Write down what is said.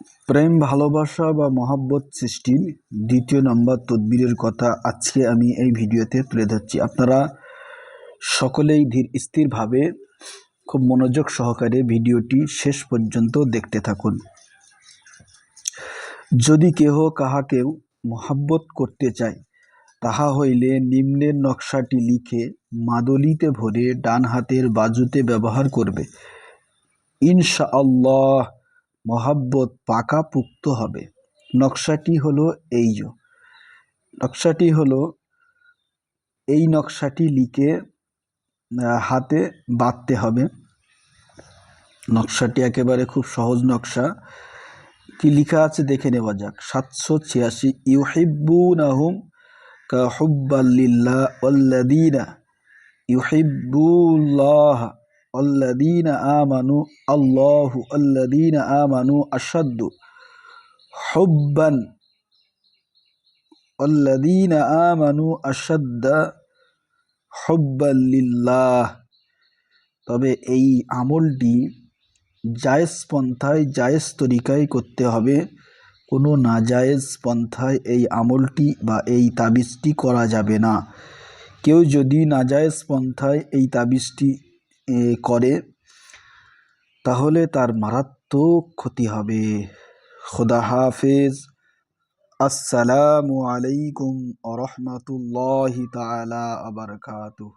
প্রেম, ভালোবাসা বা মহাব্বত সৃষ্টির দ্বিতীয় নম্বর তদবিরের কথা আজকে আমি এই ভিডিওতে তুলে ধরছি। আপনারা সকলেই ধীর স্থিরভাবে খুব মনোযোগ সহকারে ভিডিওটি শেষ পর্যন্ত দেখতে থাকুন। যদি কেহ কাহাকেও মহাব্বত করতে চায়, তাহা হইলে নিম্নের নকশাটি লিখে মাদলিতে ভরে ডান হাতের বাজুতে ব্যবহার করবে। ইনশাআল্লাহ মহাব্বত পাকাপুক্ত হবে। নকশাটি হলো এই নকশাটি হলো, এই নকশাটি লিখে হাতে বাঁধতে হবে। নকশাটি একেবারে খুব সহজ নকশা। কি লেখা আছে দেখে নেওয়া যাক। সাতশো ছিয়াশি, ইউহিব্বুনাহুম কাহুব্বাল্লিল্লাহ ওয়াল্লাযীনা ইউহিব্বুল্লাহ আল্লাদিন আমানু, আল্লাহ আল্লাদিন আমানু আসাদ্দু হুব্বান। আল্লাদিন আমানু আসাদ্দা হুব্বাল্লিল্লাহ তবে এই আমলটি জায়েজ পন্থায়, জায়েজ তরিকায় করতে হবে। কোনো না জায়েজ পন্থায় এই আমলটি বা এই তাবিজটি করা যাবে না। কেউ যদি নাজায়েজ পন্থায় এই তাবিজটি করে তাহলে তার মারাত্মক ক্ষতি হবে। খোদা হাফেজ। আসসালামু আলাইকুম আ রহমতুল্লাহ তালা আবরকাতুহ